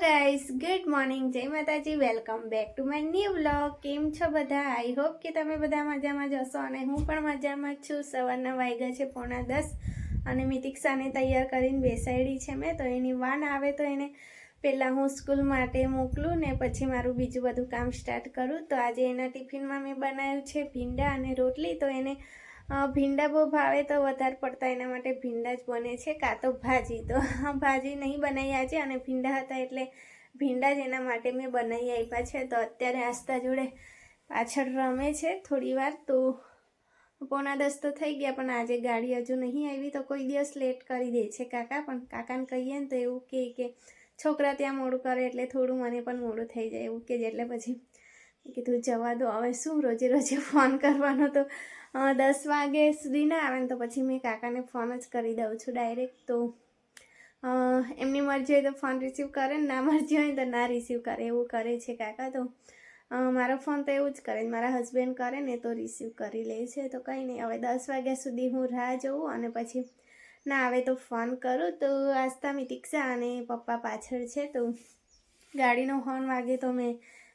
Guys good morning જય માતાજી welcome back to my new vlog કેમ છો બધા? આઈ હોપ કે તમે બધા મજામાં જશો અને હું પણ મજામાં છું. સવારના વાગ્યા છે, પોણા દસ અને મિતિક્ષાને તૈયાર કરીને બેસાડી છે મેં, તો એની વાન આવે તો એને પહેલાં હું સ્કૂલ માટે મોકલું ને પછી મારું બીજું બધું કામ સ્ટાર્ટ કરું. તો આજે એના ટિફિનમાં મેં બનાવ્યું છે ભીંડા અને રોટલી, તો એને ભીંડા બહુ ભાવે તો વધારે પડતા એના માટે ભીંડા જ બને છે, કાં તો ભાજી. તો ભાજી નહીં બનાવી આજે અને ભીંડા હતા એટલે ભીંડા જ એના માટે મેં બનાવી આપ્યા છે. તો અત્યારે આસ્તા જોડે પાછળ રમે છે થોડી વાર. તો પોણા દસ તો થઈ ગયા, પણ આજે ગાડી હજુ નહીં આવી તો કોઈ દિવસ લેટ કરી દે છે કાકા. પણ કાકાને કહીએ ને તો એવું કહે કે છોકરા ત્યાં મોડું કરે એટલે થોડું મને પણ મોડું થઈ જાય. એવું કે એટલે પછી કીધું જવા દો. હવે શું રોજે રોજે ફોન કરવાનો તો દસ વાગે સુધી ના આવે ને તો પછી મેં કાકાને ફોન જ કરી દઉં છું ડાયરેક્ટ તો. એમની મરજી હોય તો ફોન રિસીવ કરે ને ના મરજી હોય તો ના રિસીવ કરે, એવું કરે છે કાકા તો. મારો ફોન તો એવું જ કરે મારા હસબન્ડ કરે ને તો રિસીવ કરી લે છે તો કંઈ નહીં. હવે દસ વાગ્યા સુધી હું રાહ જોઉં અને પછી ના આવે તો ફોન કરું તો આસ્તા મિતિક્ષા અને પપ્પા પાછળ છે તો ગાડીનો હોર્ન વાગે તો મેં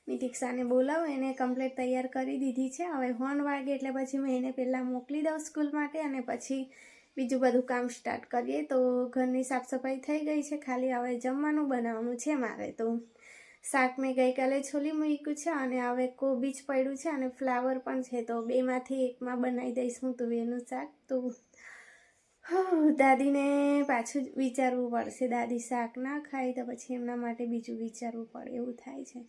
મિતિક્ષાને બોલાવું, એને કમ્પ્લેટ તૈયાર કરી દીધી છે. હવે હોર્ન વાગે એટલે પછી મેં એને પહેલાં મોકલી દઉં સ્કૂલ માટે અને પછી બીજું બધું કામ સ્ટાર્ટ કરીએ. તો ઘરની સાફ સફાઈ થઈ ગઈ છે, ખાલી હવે જમવાનું બનાવવાનું છે મારે. તો શાક મેં ગઈકાલે છોલી મૂક્યું છે અને હવે કોબીજ પડ્યું છે અને ફ્લાવર પણ છે. તો બેમાંથી એકમાં બનાવી દઈશ હું તુવેરનું શાક. તો દાદીને પાછું વિચારવું પડશે. દાદી શાક ના ખાય તો પછી એમના માટે બીજું વિચારવું પડે. એવું થાય છે.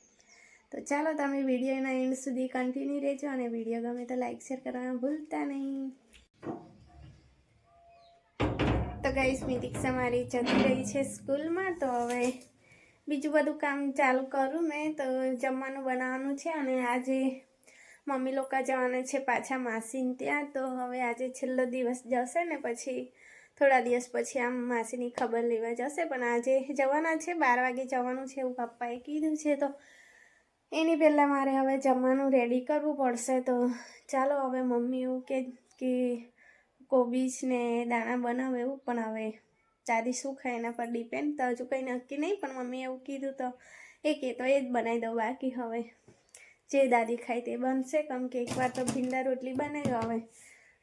તો ચાલો તમે વિડીયોના એન્ડ સુધી કન્ટિન્યુ રહેજો અને વીડિયો ગમે તો લાઈક શેર કરવાનું ભૂલતા નહીં. તો ગઈશ મિતિક્ષા મારી જતી રહી છે સ્કૂલમાં. તો હવે બીજું બધું કામ ચાલુ કરું મેં. તો જમવાનું બનાવવાનું છે અને આજે મમ્મી લોકો જવાના છે પાછા માસીને ત્યાં. તો હવે આજે છેલ્લો દિવસ જશે ને પછી થોડા દિવસ પછી આમ માસીની ખબર લેવા જશે. પણ આજે જવાના છે, બાર વાગે જવાનું છે એવું પપ્પાએ કીધું છે. તો એની પહેલાં મારે હવે જમવાનું રેડી કરવું પડશે તો ચાલો હવે મમ્મી એવું કે કે કોબીજ ને દાણા બનાવે એવું, પણ હવે દાદી શું ખાય એના પર ડિપેન્ડ તો હજુ કંઈ નક્કી નહીં, પણ મમ્મી એવું કીધું તો એ કે તો એ જ બનાવી દઉં, બાકી હવે જે દાદી ખાય તે બનશે. કેમ કે એકવાર તો ભીંડા રોટલી બનાવી હવે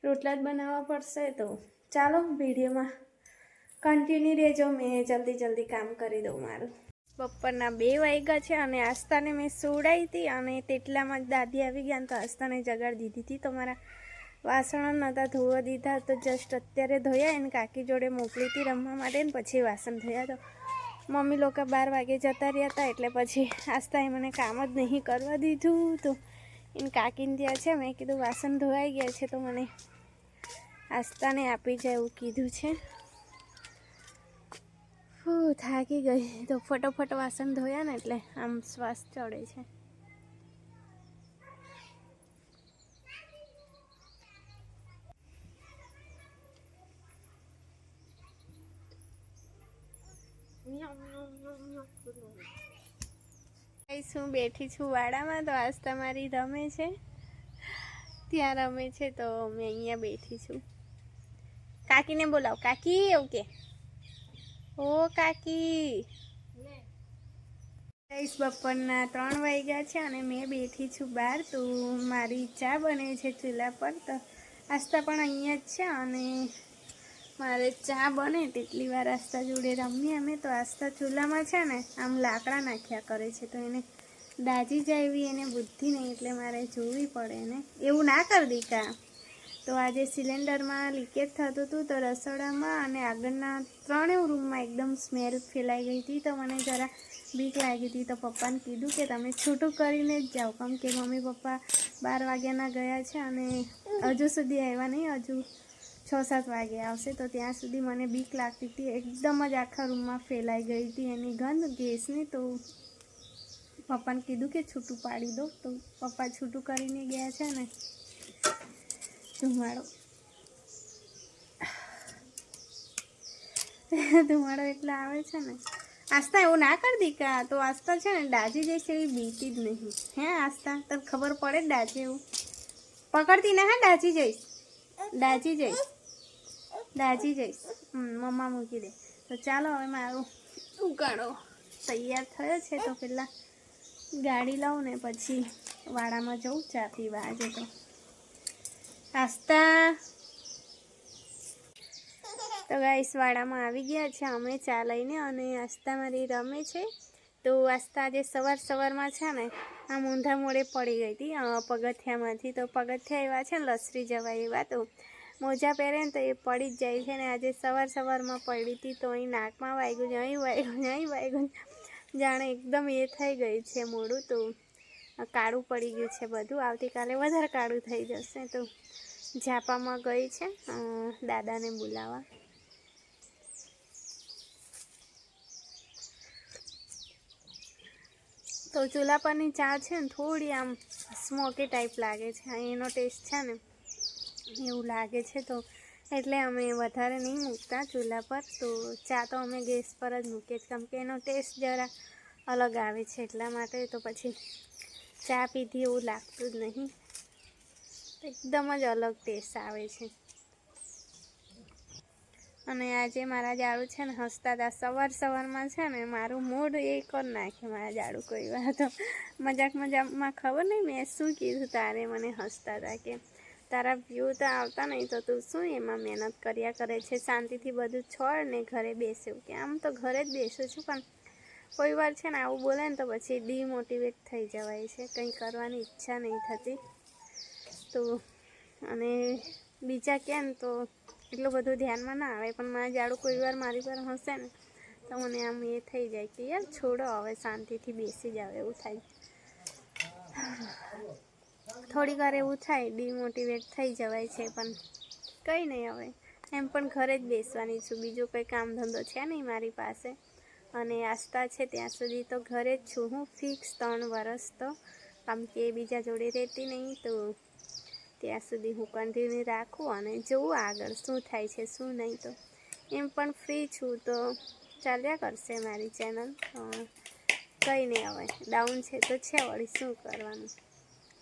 રોટલા જ બનાવવા પડશે. તો ચાલો વિડીયોમાં કન્ટિન્યુ રહેજો, મેં જલ્દી જલ્દી કામ કરી દઉં મારું. બપોરના બે વાગ્યા છે અને આસ્તાને મેં સુવડાવી હતી અને તેટલામાં જ દાદી આવી ગયા તો આસ્તાને જગાડી દીધી હતી. તો મારા વાસણ નહોતા ધોવા દીધા તો જસ્ટ અત્યારે ધોયા એને કાકી જોડે મોકલી હતી રમવા માટે ને પછી વાસણ ધોયા તો મમ્મી લોકો બાર વાગે જતા રહ્યા હતા એટલે પછી આસ્તાએ મને કામ જ નહીં કરવા દીધું તો એને કાકીને ત્યાં છે, મેં કીધું વાસણ ધોવાઈ ગયા છે તો મને આસ્તાને આપી જાય એવું કીધું છે. થાકી ગઈ. તો ફટોફટ વાસણ ધોયા ને એટલે આમ શ્વાસ ચડે છે. હું બેઠી છું વાડામાં. તો આજ તમારી રમે છે. ત્યાં રમે છે તો મેં અહીંયા બેઠી છું. કાકીને બોલાવ. કાકી, એવું કે? ઓ, કાકી. ગાઈસ, બપોરના ત્રણ વાગ્યા છે અને મેં બેઠી છું બહાર, તો મારી ચા બને છે ચૂલા પર. તો આસ્તા પણ અહીંયા જ છે અને મારે ચા બને તેટલી વાર આસ્તા જોડે રમીએ અમે. તો આસ્તા ચૂલામાં છે ને, આમ લાકડા નાખ્યા કરે છે, તો એને દાજી જાય એવી એને બુદ્ધિ નહીં એટલે મારે જોવી પડે ને એવું ના કર દીકા. તો આજે સિલિન્ડરમાં લીકેજ થતું હતું તો રસોડામાં અને આગળના ત્રણેય રૂમમાં એકદમ સ્મેલ ફેલાઈ ગઈ હતી. તો મને જરા બીક લાગી હતી. તો પપ્પાને કીધું કે તમે છૂટું કરીને જ જાઓ. કેમ કે મમ્મી પપ્પા બાર વાગ્યાના ગયા છે અને હજુ સુધી આવ્યા નહીં. હજુ છ સાત વાગે આવશે. તો ત્યાં સુધી મને બીક લાગતી હતી. એકદમ જ આખા રૂમમાં ફેલાઈ ગઈ હતી એની ગંધ, ગેસની. તો પપ્પાને કીધું કે છૂટું પાડી દો. તો પપ્પા છૂટું કરીને ગયા છે ને ધુમાડો ધુમાડો એટલે આવે છે ને. આસ્તા એવું ના કર દીકા તો આસ્તા છે ને ડાજી જઈશ એવી બીતી જ નહીં. હે આસ્તા તને ખબર પડે જ ડાજી એવું? પકડતી ના હા ડાજી જઈશ? દાજી જઈશ? દાજી જઈશ? મમ્મા મૂકી દે. તો ચાલો હવે મારું ઉકાળો તૈયાર થયો છે તો પેલા ગાડી લઉં ને પછી વાડામાં જઉં, ચા પીવા. આજે તો આસ્તા તો ગાઈસ વાડામાં આવી ગયા છે. અમે ચા લઈને અને આસ્તા મારી રમે છે. તો આસ્તા આજે સવાર સવારમાં છે ને, આ ઊંધા મોડે પડી ગઈ હતી પગથિયામાંથી. તો પગથિયા એવા છે ને, લસરી જવાય એવા. તો મોજા પહેરે ને તો એ પડી જ જાય છે ને, આજે સવાર સવારમાં પડી હતી તો અહીં નાકમાં વાગ્યું અહીં વાગ્યું અહીં વાગ્યું જાણે એકદમ એ થઈ ગઈ છે મોડું તો કાળું પડી ગયું છે બધું. આવતીકાલે વધારે કાળું થઈ જશે તો ઝાપામાં ગઈ છે દાદાને બોલાવવા. તો ચૂલા પરની ચા છે ને થોડી આમ સ્મોકી ટાઈપ લાગે છે. એનો ટેસ્ટ છે ને એવું લાગે છે તો એટલે અમે વધારે નહીં મૂકતા ચૂલા પર. તો ચા તો અમે ગેસ પર જ મૂકીએ છીએ. કેમ કે એનો ટેસ્ટ જરા અલગ આવે છે એટલા માટે. તો પછી ચા પીધી એવું લાગતું જ નહીં. એકદમ જ અલગ ટેસ્ટ આવે છે. અને આજે મારા જાડું છે ને હસતા હતા. સવાર સવારમાં છે ને મારું મૂડ એ કરી નાખે મારા જાડું કોઈ વાર તો. મજાક મજાકમાં ખબર નહીં મેં શું કીધું તારે મને હસતા હતા કે તારા વ્યૂ તો આવતા નહીં તો તું શું એમાં મહેનત કર્યા કરે છે? શાંતિથી બધું છોડ ને ઘરે બેસ્યું કે આમ તો ઘરે જ બેસું છું પણ કોઈ વાર છે ને આવું બોલે ને તો પછી ડીમોટિવેટ થઈ જવાય છે. કંઈ કરવાની ઈચ્છા નહીં થતી. તો અને બીજા ને તો એટલું બધું ધ્યાનમાં ના આવે. પણ મારા જાડું કોઈ વાર મારી પર હશે ને તો મને આમ એ થઈ જાય કે યાર છોડો હવે શાંતિથી બેસી જાવ, એવું થાય. થોડી વાર એવું થાય ડિમોટિવેટ થઈ જવાય છે, પણ કંઈ નહીં હવે. એમ પણ ઘરે જ બેસવાની છું. બીજો કંઈ કામ ધંધો છે નહીં મારી પાસે. અને આસ્થા છે ત્યાં સુધી તો ઘરે જ છું હું. ફિક્સ ત્રણ વરસ તો કારણ કે બીજા જોડે રહેતી નહીં તો ત્યાં સુધી હું કન્ટિન્યુ રાખું અને જોઉં આગળ શું થાય છે, શું નહીં તો. એમ પણ ફ્રી છું તો ચાલ્યા કરશે મારી ચેનલ કંઈ નહીં હવે. ડાઉન છે તો છે વળી શું કરવાનું.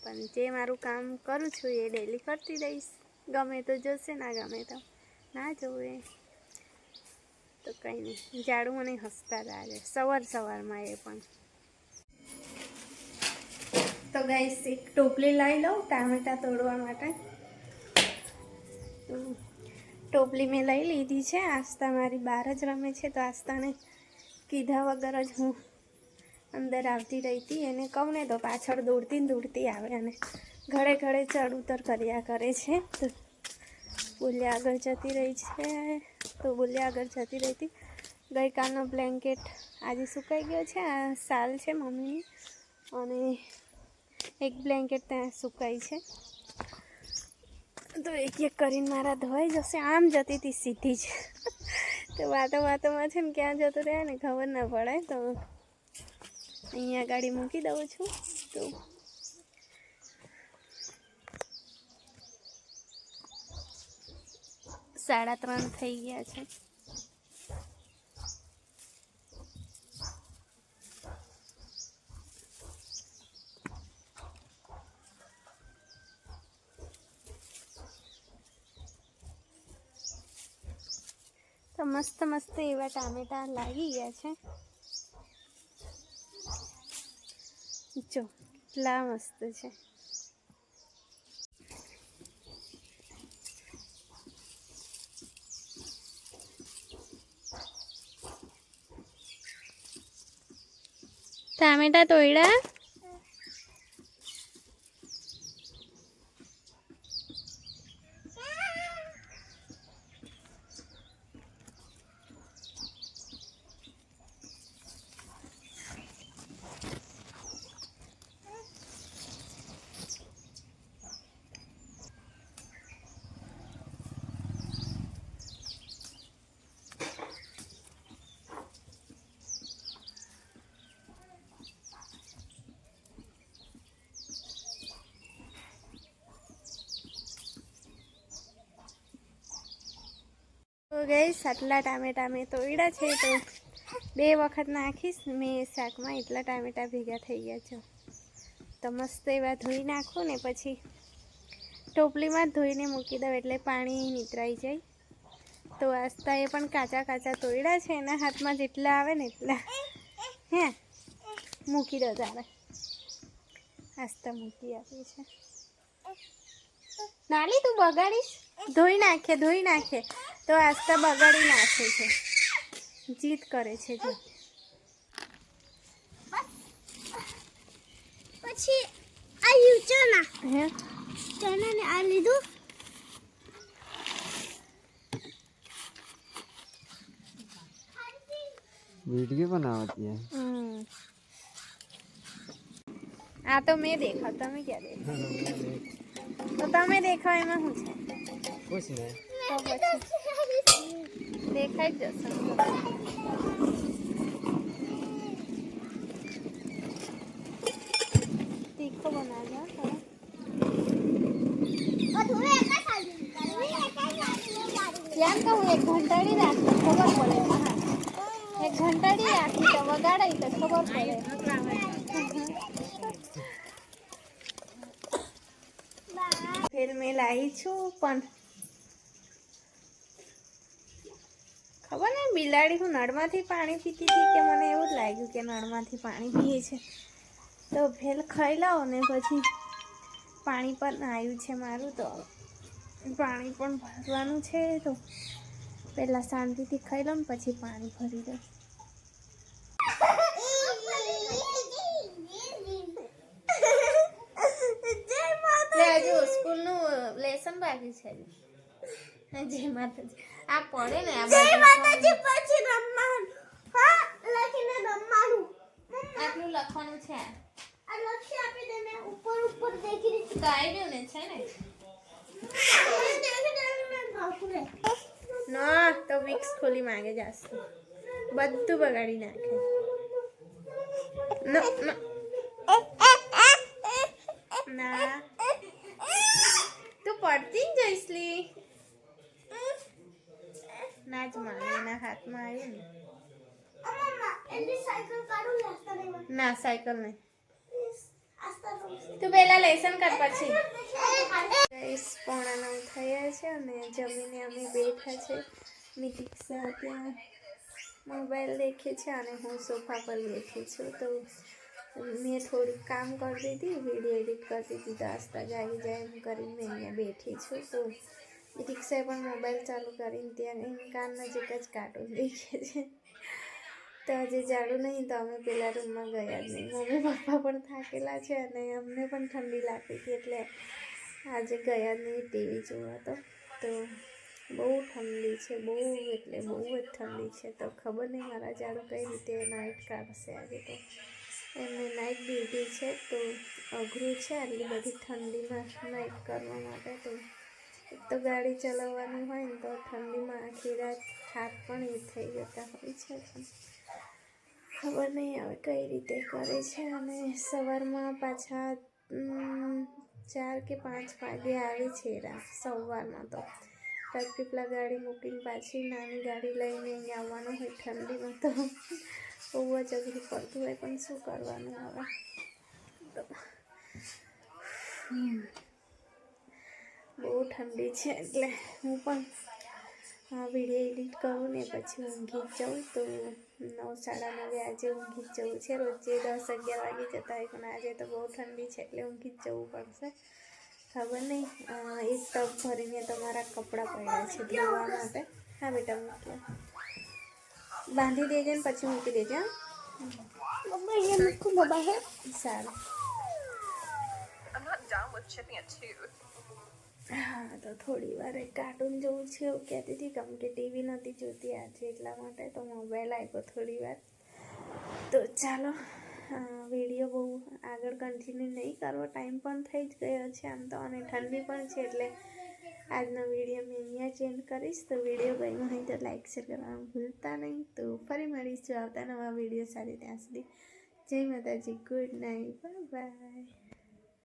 પણ જે મારું કામ કરું છું એ ડેલી કરતી રહીશ. ગમે તો જોશે, ના ગમે તો ના જોવે. તો કંઈ નહીં જાડું મને હસતા લાગે. સવાર સવારમાં એ પણ. તો ગાઈસ એક ટોપલી લઈ લઉં ટામેટા તોડવા માટે. ટોપલી મેં લઈ લીધી છે. આસ્તા મારી બહાર જ રમે છે, તો આસ્તાને કીધા વગર જ હું અંદર આવતી રહી હતી એને કહું ને તો પાછળ દોડતી દોડતી આવે અને ઘડે ઘડે ચડ ઉતર કર્યા કરે છે. તો બોલ્યા આગળ જતી રહી છે. તો બોલ્યા આગળ જતી રહી હતી. ગઈકાલનો બ્લેન્કેટ આજે સુકાઈ ગયો છે. આ સાલ છે મમ્મીની. અને એક બ્લેન્કેટ ત્યાં સુકાઈ છે. તો એક એક કરીને મારા ધોવાઈ જશે. આમ જતી હતી સીધી જ. તો વાતો વાતોમાં છે ને ક્યાં જતો રહે ને ખબર ના પડે. તો અહીંયા ગાડી મૂકી દઉં છું. તો સાડા ત્રણ થઈ ગયા છે. તો મસ્ત મસ્ત એવા ટામેટા લાગી ગયા છે. જો કેટલા મસ્ત છે. ટામેટા તોડ્યા તો ગઈશ આટલા ટામેટા મેં તોડ્યા છે તો બે વખત નાખીશ. મેં શાકમાં એટલા ટામેટા ભેગા થઈ ગયા છો. તો મસ્ત એવા ધોઈ નાખો ને પછી ટોપલીમાં ધોઈને મૂકી દઉં એટલે પાણી નીતરાઈ જાય. તો આસ્તા એ પણ કાચા કાચા તોડ્યા છે, એના હાથમાં જેટલા આવે ને એટલા. હે? મૂકી દો તારે. આસ્તા મૂકી આપી છે. નાલી તું બગાડીશ? ધોઈ નાખે ધોઈ નાખે. તો આસ્તા બગાડી નાખે છે જીત કરે છે જો પછી આ યુ ચના હે ચના ને આ લીધું वीडियो बनाती है હમ. આ તો મેં દેખાવ તમે ક્યાં દેખાવ તો તમે દેખાવ એમાં શું છે कुछ नहीं તો પછી દેખાઈ જ જશે તીખો બનાવજો હો. ધ્યાન કહું એક ઘંટાડી રાખી ખબર પડે હા. એક ઘંટાડી રાખી તો વગાડાઈ તો ખબર પડે ફેર મેં લાવી છું પણ ખબર ને બિલાડી હું નળમાંથી પાણી પીતી હતી કે મને એવું જ લાગ્યું કે નળમાંથી પાણી પીએ છે. તો ભેલ ખાઈ લાવો ને પછી પાણી પણ આવ્યું છે મારું તો. પાણી પણ ભરવાનું છે તો પહેલાં શાંતિથી ખાઈ લઉં ને પછી પાણી ભરી દઉં હજુ સ્કૂલનું લેસન બાકી છે. જય માતાજી. આ પડે ને આ જય માતાજી પછી રમવાનું. હા લખીને રમવાનું. આટલું લખવાનું છે. આ લખી આપી દેને ઉપર ઉપર દેખી તો આવી ગયું ને છે ને? ના તો વિક્સ ખોલી માંગે જાસ્ત બધું બગાડી નાખે. ન ન. ના. તું પડતી જ જઈશ લી. ના જ માને એના હાથમાં આવ્યું ને ના સાયકલ નહીં. તું પહેલાં લેસન કર પછી. પોણા નવ થયા છે અને જમીને અમે બેઠા છે. મિતિક્ષા ત્યાં મોબાઈલ દેખે છે અને હું સોફા પર બેઠી છું. તો મેં થોડુંક કામ કરી દીધી, વીડિયો એડિટ કરતી હતી દસ તક આવી જાય એમ કરીને અહીંયા બેઠી છું. તો મિતિક્ષાએ પણ મોબાઈલ ચાલુ કરીને ત્યાં એની કાન નજીક જ કાર્ટૂન દેખે છે. તો હજી જાડું નહીં, તો અમે પેલા રૂમમાં ગયા જ નહીં. મમ્મી પપ્પા પણ થાકેલા છે અને અમને પણ ઠંડી લાગતી હતી એટલે આજે ગયા જ નહીં ટીવી જોવા તો. તો બહુ ઠંડી છે, બહુ એટલે બહુ જ ઠંડી છે. તો ખબર નહીં મારા જાડું કઈ રીતે નાઇટ કાઢશે આજે તો. એમને નાઇટ ડ્યુટી છે, તો અઘરું છે આટલી બધી ઠંડીમાં નાઇટ કરવા માટે તો. તો ગાડી ચલાવવાની હોય ને તો ઠંડીમાં આખી રાત હાથ પણ એ થઈ જતા હોય છે. ખબર નહીં હવે કઈ રીતે કરે છે અને સવારમાં પાછા ચાર કે પાંચ વાગે આવે છે રાત સવારમાં તો. રાજપીપળા ગાડી મૂકીને પાછી નાની ગાડી લઈને અહીંયા આવવાનું હોય ઠંડીમાં તો. બહુ જ અઘરું પડતું હોય પણ શું કરવાનું હવે? તો. બહુ ઠંડી છે એટલે હું પણ આ વીડિયો એડિટ કરું ને પછી ઊંઘી જાઉં. તો નવ સાડા નવે આજે ઊંઘી જ જવું છે. રોજે દસ અગિયાર વાગે જતા હોય પણ આજે તો બહુ ઠંડી છે એટલે ઊંઘી જ જવું પડશે. ખબર નહીં એક ટબ ભરીને તમારા કપડાં પડ્યા છે ધોવા માટે. હા બેટા મૂકી બાંધી દેજે ને પછી મૂકી દેજે સારું. I'm not down with chipping a tooth. હા, તો થોડી વાર કાર્ટૂન જોવું છે એવું કહેતી હતી કેમ કે ટીવી નથી જોતી આજે, એટલા માટે તો મોબાઈલ આવ્યો થોડી વાર. તો ચાલો વીડિયો બહુ આગળ કન્ટિન્યુ નહીં કરવો. ટાઈમ પણ થઈ જ ગયો છે આમ તો, અને ઠંડી પણ છે એટલે આજનો વીડિયો મેં અહીંયા જ એન્ડ કરીશ. તો વીડિયો ગમ્યો હોય તો લાઈક શેર કરવાનું ભૂલતા નહીં. તો ફરી મળીશું આવતા નવા વીડિયો સાથે ત્યાં સુધી. જય માતાજી ગુડ નાઇટ બાય